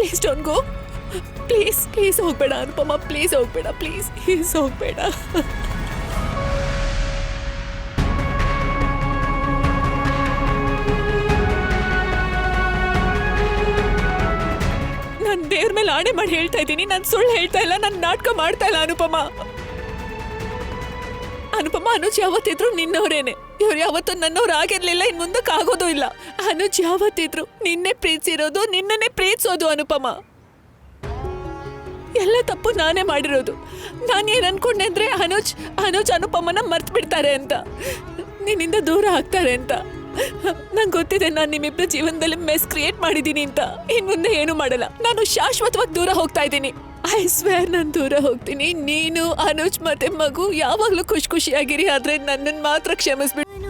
Please don't go please please ಹೋಗ್ಬೇಡ Anupama please ಹೋಗ್ಬೇಡ please please ಹೋಗ್ಬೇಡ ನಾನು ದೇವ್ರ ಮೇಲೆ ಆಣೆ ಮಾಡಿ ಹೇಳ್ತಾ ಇದ್ದೀನಿ. ನಾನು ಸುಳ್ಳು ಹೇಳ್ತಾ ಇಲ್ಲ, ನಾನು ನಾಟಕ ಮಾಡ್ತಾ ಇಲ್ಲ, ಅನುಪಮ. ಅನುಪಮ, ಅನುಜ್ ಯಾವತ್ತಿದ್ರು ನಿನ್ನವರೇನೆ. ಇವ್ರು ಯಾವತ್ತೂ ನನ್ನವ್ರು ಆಗಿರ್ಲಿಲ್ಲ ಇನ್ ಮುಂದಕ್ಕೆ ಆಗೋದು ಇಲ್ಲ. ಅನುಜ್ ಯಾವತ್ತಿದ್ರು ನಿನ್ನೆ ಪ್ರೀತಿಸಿರೋದು, ನಿನ್ನನ್ನೇ ಪ್ರೀತಿಸೋದು ಅನುಪಮ. ಎಲ್ಲ ತಪ್ಪು ನಾನೇ ಮಾಡಿರೋದು. ನಾನೇನ್ ಅನ್ಕೊಂಡೆ ಅಂದರೆ ಅನುಜ್ ಅನುಜ್ ಅನುಪಮನ ಮರ್ತ್ ಬಿಡ್ತಾರೆ ಅಂತ. ನಿನ್ನಿಂದ ದೂರ ಆಗ್ತಾರೆ ಅಂತ. ನಂಗೆ ಗೊತ್ತಿದೆ ನಾನು ನಿಮ್ಮಿಬ್ಬರ ಜೀವನದಲ್ಲಿ ಮೆಸ್ ಕ್ರಿಯೇಟ್ ಮಾಡಿದ್ದೀನಿ ಅಂತ. ಇನ್ ಮುಂದೆ ಏನು ಮಾಡಲ್ಲ. ನಾನು ಶಾಶ್ವತವಾಗಿ ದೂರ ಹೋಗ್ತಾ ಇದ್ದೀನಿ. ಐ ಸ್ವೇರ್ ನಾನು ದೂರ ಹೋಗ್ತೀನಿ. ನೀನು, ಅನುಜ್ ಮತ್ತೆ ಮಗು ಯಾವಾಗಲೂ ಖುಷಿ ಖುಷಿಯಾಗಿರಿ. ಆದ್ರೆ ನನ್ನನ್ನು ಮಾತ್ರ ಕ್ಷಮಿಸ್ಬಿಟ್ಟು